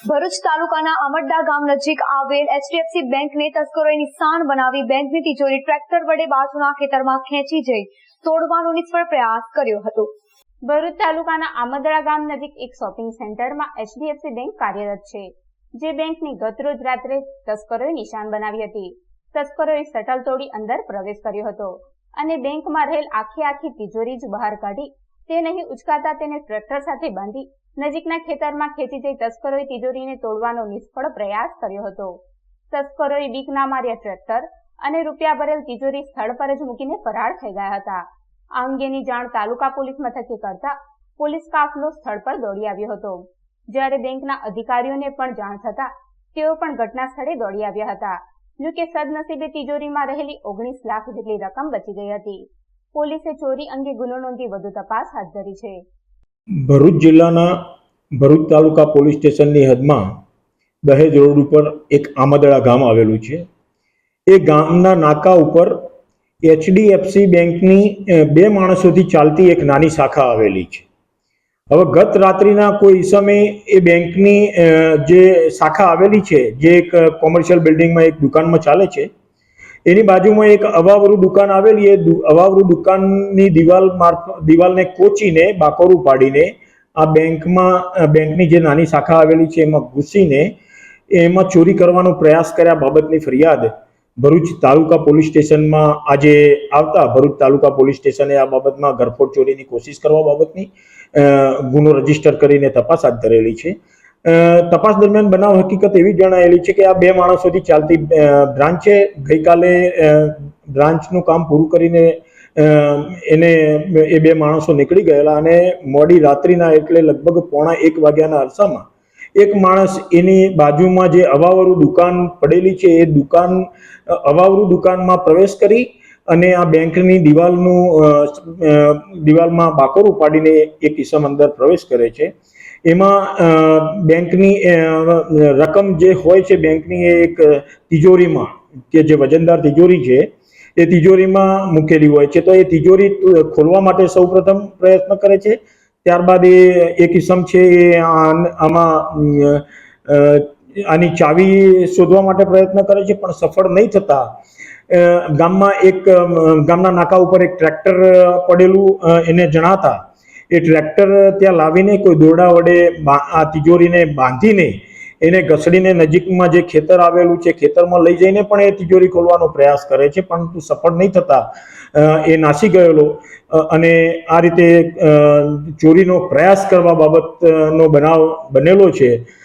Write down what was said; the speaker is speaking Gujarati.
ભરૂચ તાલુકાના અમરડા ગામ નજીક આવેલ એચડીએફસી બેંકને તસ્કરોએ નિશાન બનાવી બેંકની તિજોરી ટ્રેક્ટર વડે બાજુના ખેતરમાં ખેંચી જઈ તોડવાનો નિષ્ફળ પ્રયાસ કર્યો હતો. ભરૂચ તાલુકાના આમદરા ગામ નજીક એક શોપિંગ સેન્ટરમાં એચડીએફસી બેંક કાર્યરત છે, જે બેંકની ગતરોજ રાત્રે તસ્કરોએ નિશાન બનાવી હતી. તસ્કરોએ શટલ તોડી અંદર પ્રવેશ કર્યો હતો અને બેંકમાં રહેલ આખી આખી તિજોરી જ બહાર કાઢી તે નહીં ઉચકાતા તેને ટ્રેક્ટર સાથે બાંધી નજીકના ખેતરમાં ખેંચી જઈ તસ્કરોએ તિજોરીને તોડવાનો નિષ્ફળ પ્રયાસ કર્યો હતો. તસ્કરોએ બીક ના માર્યા ટ્રેક્ટર અને રૂપિયા ભરેલ તિજોરી સ્થળ પર જ મૂકીને ફરાર થઈ ગયા હતા. આ અંગેની જાણ તાલુકા પોલીસ મથકે કરતા પોલીસ કાફલો સ્થળ પર દોડી આવ્યો હતો. જ્યારે બેંકના અધિકારીઓને પણ જાણ થતા તેઓ પણ ઘટના સ્થળે દોડી આવ્યા હતા. જોકે સદનસીબે તિજોરીમાં રહેલી ઓગણીસ લાખ જેટલી રકમ બચી ગઈ હતી. પોલીસે ચોરી અંગે ગુનો નોંધી વધુ તપાસ હાથ ધરી છે. ભરૂચ જિલ્લાના ભરૂચ તાલુકા પોલીસ સ્ટેશનની હદમાં દહેજ રોડ ઉપર એક આમદળા ગામ આવેલું છે. એ ગામના નાકા ઉપર એચડીએફસી બેંકની બે માણસોથી ચાલતી એક નાની શાખા આવેલી છે. હવે ગત રાત્રિના કોઈ સમયે એ બેંકની જે શાખા આવેલી છે, જે એક કોમર્શિયલ બિલ્ડિંગમાં એક દુકાનમાં ચાલે છે એની બાજુમાં એક અવાવરું દુકાન આવેલી, એ અવાવરું દુકાનની દિવાલ મારફ, દિવાલને કોચીને બાકોરું પાડીને આ બેંકમાં બેંકની જે નાની શાખા આવેલી છે, એમાં ઘૂસીને એમાં ચોરી કરવાનો પ્રયાસ કર્યા બાબતની ફરિયાદ ભરૂચ તાલુકા પોલીસ સ્ટેશનમાં આજે આવતા. ભરૂચ તાલુકા પોલીસ સ્ટેશને આ બાબતમાં ઘરફોડ ચોરીની કોશિશ કરવા બાબતની ગુનો રજિસ્ટર કરીને તપાસ હાથ ધરેલી છે. તપાસ દરમિયાન બનાવ હકીકત એવી જણાયેલી છે કે આ બે માણસોથી ચાલતી બ્રાન્ચે ગઈકાલે બ્રાન્ચનું કામ પૂરું કરીને એને એ બે માણસો નીકળી ગયેલા અને મોડી રાત્રિના એટલે લગભગ પોણા એક વાગ્યાના અરસામાં એક માણસ એની બાજુમાં જે અવાવરું દુકાન પડેલી છે, એ દુકાન અવાવરું દુકાનમાં પ્રવેશ કરી અને આ બેંકની દિવાલનું દિવાલમાં બાકોર ઉપાડીને એક કિસમ અંદર પ્રવેશ કરે છે. એમાં બેંકની રકમ જે હોય છે બેંકની એક તિજોરીમાં, કે જે વજનદાર તિજોરી છે, એ તિજોરીમાં મૂકેલી હોય છે. તો એ તિજોરી ખોલવા માટે સૌપ્રથમ પ્રયત્ન કરે છે. ત્યારબાદ એ એ કિસમ છે એ આમાં આની ચાવી શોધવા માટે પ્રયત્ન કરે છે, પણ સફળ નહીં થતા ગામમાં એક ગામના નાકા ઉપર એક ટ્રેક્ટર પડેલું એને જણાતા. એ ટ્રેક્ટર ત્યાં લાવીને કોઈ દોરડા વડે આ તિજોરીને બાંધીને એને ઘસડીને નજીકમાં જે ખેતર આવેલું છે, ખેતરમાં લઈ જઈને પણ એ તિજોરી ખોલવાનો પ્રયાસ કરે છે, પરંતુ સફળ નહીં થતા એ નાસી ગયેલો. અને આ રીતે ચોરીનો પ્રયાસ કરવા બાબતનો બનાવ બનેલો છે.